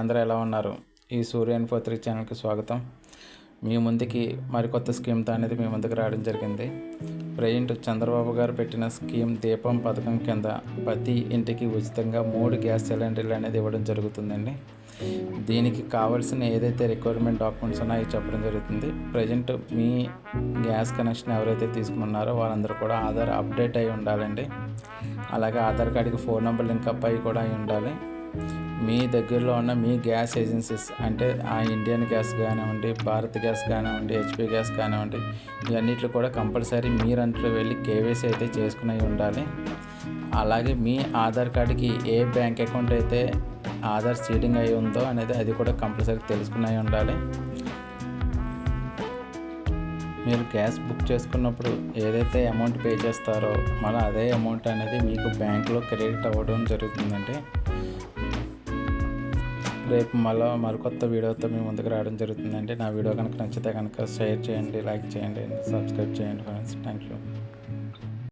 అందరూ ఎలా ఉన్నారు? ఈ సూర్య ఇన్ఫో త్రీ ఛానల్కి స్వాగతం. మీ ముందుకి మరికొత్త స్కీమ్తో అనేది మీ ముందుకు రావడం జరిగింది. ప్రజెంట్ చంద్రబాబు గారు పెట్టిన స్కీమ్ దీపం పథకం కింద ప్రతి ఇంటికి ఉచితంగా మూడు గ్యాస్ సిలిండర్లు అనేది ఇవ్వడం జరుగుతుందండి. దీనికి కావాల్సిన ఏదైతే రిక్వైర్మెంట్ డాక్యుమెంట్స్ ఉన్నాయో చెప్పడం జరుగుతుంది. ప్రజెంట్ మీ గ్యాస్ కనెక్షన్ ఎవరైతే తీసుకున్నారో వాళ్ళందరూ కూడా ఆధార్ అప్డేట్ అయి ఉండాలండి. అలాగే ఆధార్ కార్డుకి ఫోన్ నెంబర్ లింక్ అప్ అయి కూడా అయి ఉండాలి. మీ దగ్గరలో ఉన్న మీ గ్యాస్ ఏజెన్సీస్ అంటే ఆ ఇండియన్ గ్యాస్ కానివ్వండి భారత్ గ్యాస్ కానివ్వండి హెచ్పి గ్యాస్ కానివ్వండి ఇవన్నిట్లో కూడా కంపల్సరీ మీరంట్లో వెళ్ళి కేవైసీ అయితే చేసుకుని ఉండాలి. అలాగే మీ ఆధార్ కార్డుకి ఏ బ్యాంక్ అకౌంట్ అయితే ఆధార్ సీడింగ్ అయి ఉందో అనేది అది కూడా కంపల్సరీ తెలుసుకుని ఉండాలి. మీరు గ్యాస్ బుక్ చేసుకున్నప్పుడు ఏదైతే అమౌంట్ పే చేస్తారో మళ్ళీ అదే అమౌంట్ అనేది మీకు బ్యాంక్లో క్రెడిట్ అవ్వడం జరుగుతుందంటే రేపు మళ్ళీ మరికొత్త వీడియోతో మీ ముందుకు రావడం జరుగుతుందండి. నా వీడియో కనుక నచ్చితే కనుక షేర్ చేయండి లైక్ చేయండి సబ్స్క్రైబ్ చేయండి ఫ్రెండ్స్. Thank you